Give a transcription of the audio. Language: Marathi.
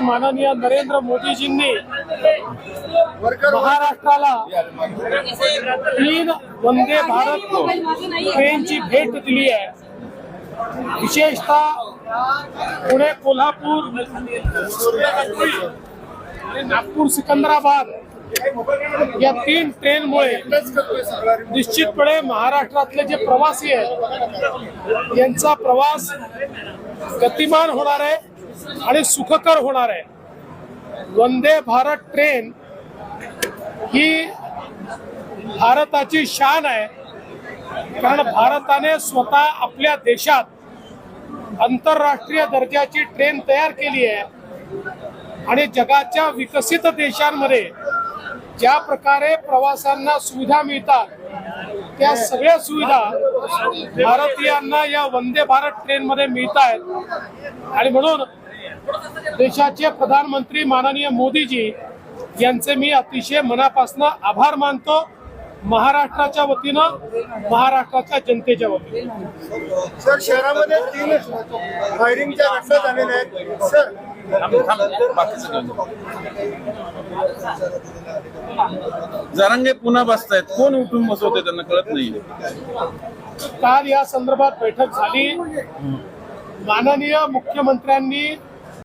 माननीय नरेंद्र मोदीजींनी महाराष्ट्राला तीन वंदे भारत ट्रेनची भेट दिली आहे. विशेषतः पुणे कोल्हापूर नागपूर सिकंदराबाद या तीन ट्रेनमुळे निश्चितपणे महाराष्ट्रातले जे प्रवासी आहेत यांचा प्रवास गतिमान होणार आहे. आणि सुखकर होणार आहे. वंदे भारत ट्रेन ही भारताची शान आहे. कारण भारताने स्वतः आपल्या देशात आंतरराष्ट्रीय दर्जाची ट्रेन तयार केली आहे. आणि जगाच्या विकसित देशांमध्ये ज्या प्रकारे प्रवाशांना सुविधा मिळतात त्या सगळ्या सुविधा भारतीयांना या वंदे भारत ट्रेनमध्ये मिळत आहेत आणि म्हणून देशाचे प्रधानमंत्री माननीय मोदीजी यांचे मी अतिशय मनापासून आभार मानतो. महाराष्ट्राच्या वतीनं महाराष्ट्राच्या जनतेच्या वतीनं. सर शहरामध्ये तीन फायरिंगच्या घटना झालेल्या आहेत. सर. जरांगे पुन्हा बसतायत. कोण उठून बसवते त्यांना कळत नाही काल या संदर्भात बैठक झाली. माननीय मुख्यमंत्र्यांनी